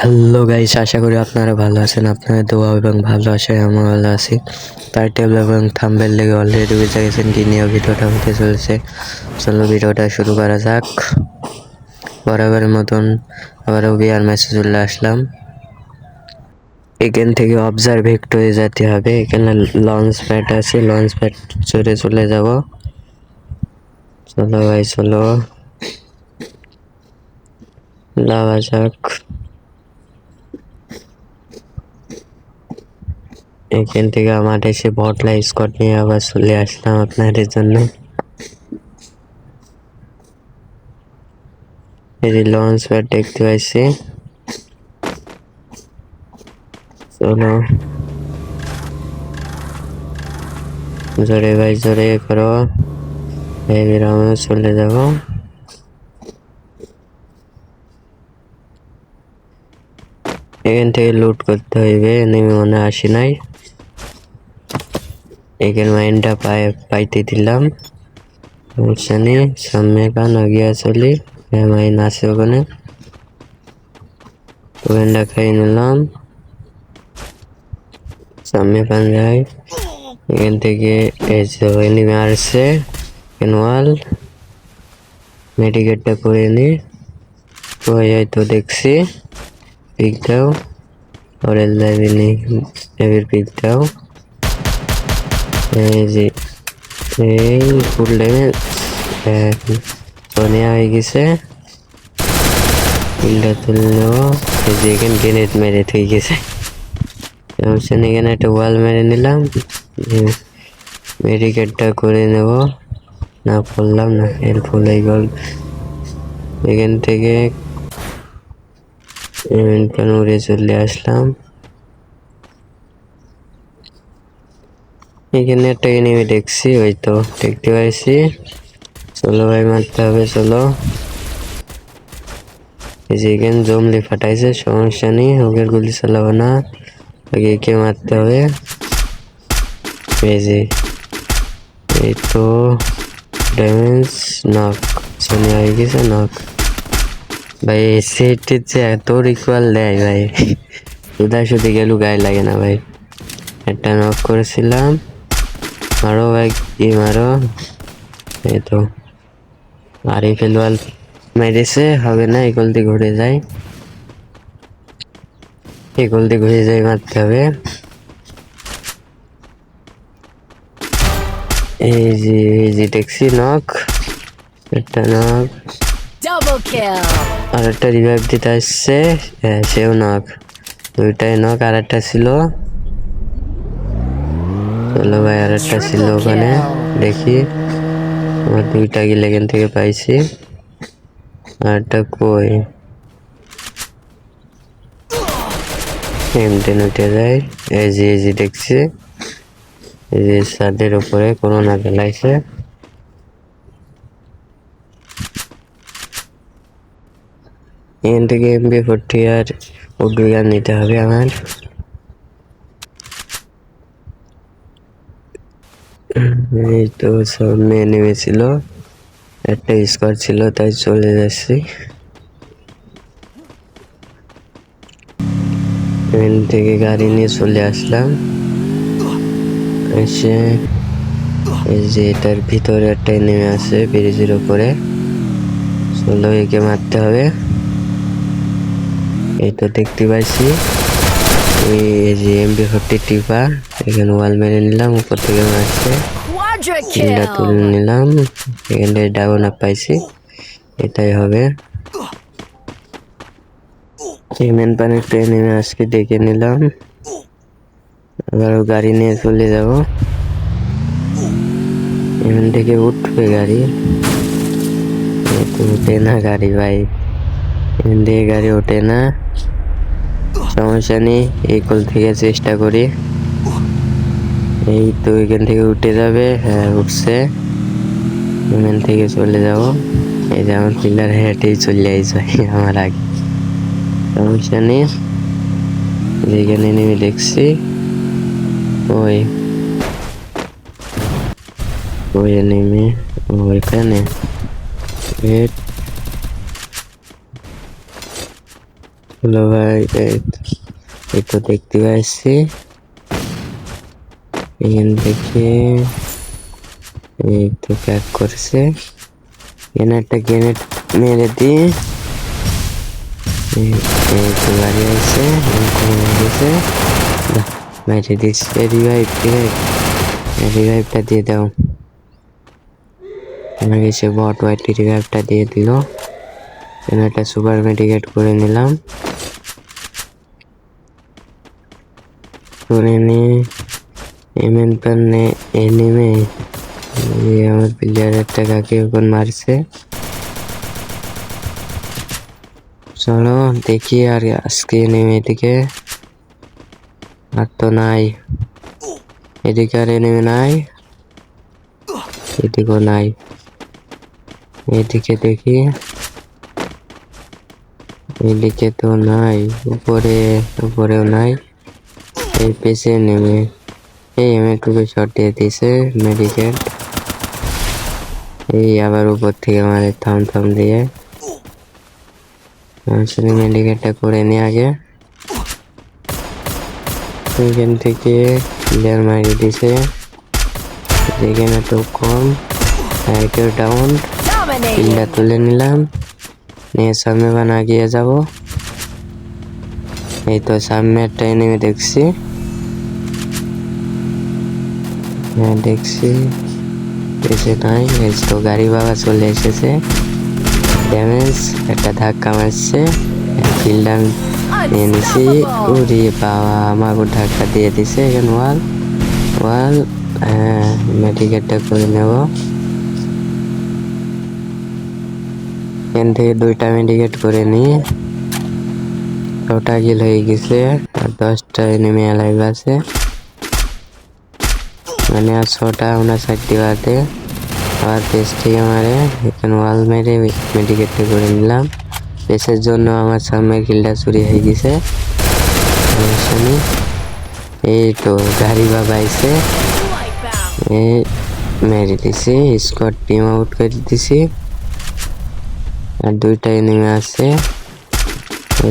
Hello guys আশা করি আপনারা ভালো আছেন। আপনাদের দোয়া এবং ভালো ভালোবাসায় আমি ভালো আছি। টাইটেল এবং থাম্বেল লেগে অলরেডি বুঝে গেছেন কি নিয়ে ভিডিওটা হতে চলেছে। চলো ভিডিওটা শুরু করা যাক। বরাবরের মতন আবারও বিয়ার মেসেজ চলে আসলাম। এখান থেকে অবজারভেক্ট হয়ে যেতে হবে। এখানে লঞ্চ প্যাড আছে লঞ্চ প্যাড চড়ে চলে যাব। চলো ভাই, চলো। যাওয়া যাক। এখান থেকে আমার এসে বটলা স্কট নিয়ে আবার চলে আসলাম আপনাদের জন্য এই যে লঞ্চ প্যাড দেখতে পাইছি চলো জোরে ভাই জোরে করো এবার আমিও চলে যাব এখান থেকে লুট করতে হইবে নেমে মনে আসি নাই এখানে মাইনটা পাই, পাইতে দিলাম। সমস্যা নেই সামনে কান গিয়া চলি। মাইন আছে ওখানে। ওখানটা খাই নিলাম। সামনে পান যাই। এখান থেকে এই যে এনিমে আসছে ওয়াল মেডিকেটটা করে নি। হয়ে যায় তো দেখছি। পিক দাও। পরের লাইনে এবার পিক দাও। এই যে এই ফুল ড্যামেজ সোনিয়া হয়ে গেছে ফুলটা তুললো এই যে এখানে গ্রেনেড মেরে থেকে গেছে নেই এখানে একটা ওয়াল মেরে নিলাম মেডিকেটটা করে নেব না করলাম না হেল্পফুল এই গল এখান থেকে উড়ে চলে আসলাম এখানে একটা এনিমি দেখছি ওই তো দেখতে পাইছি। চলো ভাই, মারতে হবে, চলো। এই যে এখানে জমলে ফাটাইছে, সমস্যা নেই ওকে গুলি চালাবো না। আগে একে মারতে হবে। এই যে, এই তো ড্যামেজ নক সোনিয়া হয়ে গেছে নক ভাই সেটের যে এত রিকোয়াল দেয় ভাই। সুদা সুদি গেলু গায়ে লাগে না ভাই। একটা নক করেছিলাম। মারো ভাই কি মারো? এই তো। আর এই ফেলওয়াল মেরেছে হবে না এই গলতি ঘুরে যায়। এই গলতি ঘুরে যায় মারতে হবে। এই যে এই যে দেখছি নক একটা নক. আর একটা রিভাইভ দিতে আসছে হ্যাঁ সেও নক দুইটাই নক আর একটা ছিল। চলো ভাই আর একটা ছিল ওখানে, দেখি। আমার দুইটা গিল এখান থেকে পাইছি। আর একটা কই? এমটেন উঠে যায়। এই যে দেখছি। এই যে ছাদের উপরে কোনো না ফেলাইছে এখান থেকে এমবি ফোরটি আর উডুগান নিতে হবে আমার। এই তো সামনে নেমেছিল একটা স্কোয়ার ছিল, তাই চলে যাচ্ছি। এখান থেকে গাড়ি নিয়ে চলে আসলাম। এসে এই যে এটার ভিতরে একটা নেমে আছে ব্রিজের উপরে। চলো একে মারতে হবে। তো দেখতে পাইছি। এই যে এমবি ফোরটি টিপা এখানে ওয়াল মেরে নিলাম উপর থেকে মারছে। কিলটা তুলে. নিলাম এখানে ডাবল আপ পাইছি। এটাই হবে। পেমেন্ট পানির ট্রেনে আজকে ডেকে নিলাম। আবারও গাড়ি নিয়ে চলে যাব। এখান থেকে উঠবে গাড়ি। তো উঠে না গাড়ি ভাই। এখান থেকে গাড়ি ওঠে না। সমস্যা নেই, এই কল থেকে চেষ্টা করি। এই তো এখান থেকে উঠে যাবে হ্যাঁ উঠছে। এখান থেকে চলে যাব। এই যে আমার পিলার হেঁটেই চলে ভাই আমার আগে। সমস্যা নেই। যেখানে নেমে দেখছি। ওই। ওই নেমে, ওইখানে। হ্যালো ভাই, এই তো- দেখতে পাচ্ছি এখান থেকে এই তো প্যাক করছে। এখানে একটা গ্রেনেড মেরে দিয়ে এই গাড়ি আছে গেছে মেরে রিভাইভ রিভাইভ রিভাইভটা দিয়ে দাও। বট রিভাইভটা দিয়ে দিল। এখানে একটা সুপার মেডিকেট করে নিলাম। নিয়ে এমএন পান্নে এ নেমে এই আমার প্লেয়ারের টাকাকে ওখান মারছে। চলো, দেখি আর আজকে নেমে এদিকে। আর তো নাই। এদিকে আর নেমে নাই। এদিকেও নাই। এদিকে দেখি। এদিকে তো নাই, উপরে, উপরেও নাই। এই পেছে নেমে, এই এমএ টুকে শট দিয়ে দিছে মেডিকেট এই আবার উপর থেকে মারে থাম থাম দিয়ে। আসলে মেডিকেটটা করে নি আগে। এখান থেকে প্লেয়ার মারিয়ে দিছে এখানে তো কম হাইটের ডাউন কিলটা তুলে নিলাম। নিয়ে সামনে বানা গিয়ে যাব। এই তো সামনে একটা এনিমি দেখছি। হ্যাঁ দেখছি। এসে নাই, এই তো গাড়ি বাবা চলে এসেছে। ড্যামেজ একটা ধাক্কা মারছে। ফিল্ডার নিয়ে নিছি। উড়ি বাবা আমাকে ধাক্কা দিয়ে দিছে এখানে ওয়াল। ওয়াল হ্যাঁ মেডিকেটটা করে নেব। এখান থেকে দুইটা মেডিকেট করে নিয়ে ছটা গিল হয়ে গেছে। আর দশটা এনিমি লাইভ আছে। মানে আর ছটা আমরা চারটি বাদে। আবার পেস থেকে এখানে ওয়াল মেরে মেডিকেটটা করে নিলাম। পেসের জন্য আমার সামনে কিলটা চুরি হয়ে গেছে। এই তো গাড়ি বাবা Wipeout. এই মেরে দিছি স্কট টিম আউট করে দিছি। আর দুইটা এনিমি আছে।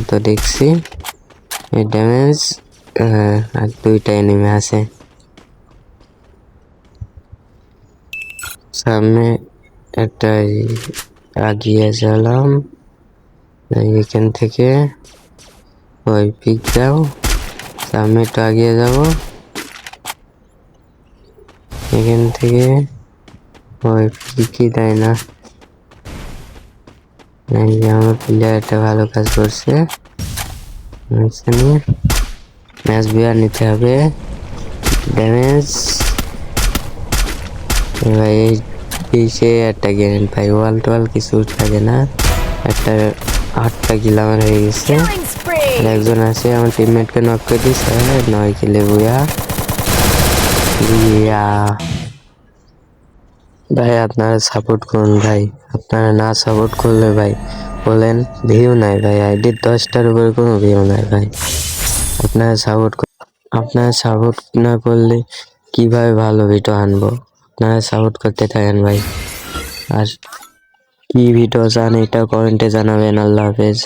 তো দেখছি। এই ড্যামেজ আর দুইটা এনিমি আছে। সামনে একটা আগিয়ে গেলাম। এখান থেকে ওই পিক দাও। সামনে একটু আগিয়ে যাব। এখান থেকে ওই পিকই দেয় না। আমার প্লেয়ারটা ভালো কাজ করছে। ম্যাচ বিয়ার নিতে হবে। ড্যামেজ এবার এই পিছে একটা গ্রেনেড পাই ওয়াল টোয়াল কিছু থাকে না। একটা আটটা কিল আমার হয়ে গেছে. একজন আছে আমার টিমমেটকে নক করে দিছে। নয় কিলে বুয়া। ইয়া। ভাই, আপনারা সাপোর্ট করুন ভাই। আপনারা না সাপোর্ট করলে ভাই, বলেন ভিউ নাই ভাই। আইডির দশটার উপরে কোনো ভিউ নাই ভাই। আপনারা সাপোর্ট আপনারা সাপোর্ট না করলে কীভাবে ভালো ভিডিও আনব? আপনারা সাপোর্ট করতে থাকেন ভাই। আর কি ভিডিও চান এটা কমেন্টে জানাবেন। আল্লাহ হাফেজ।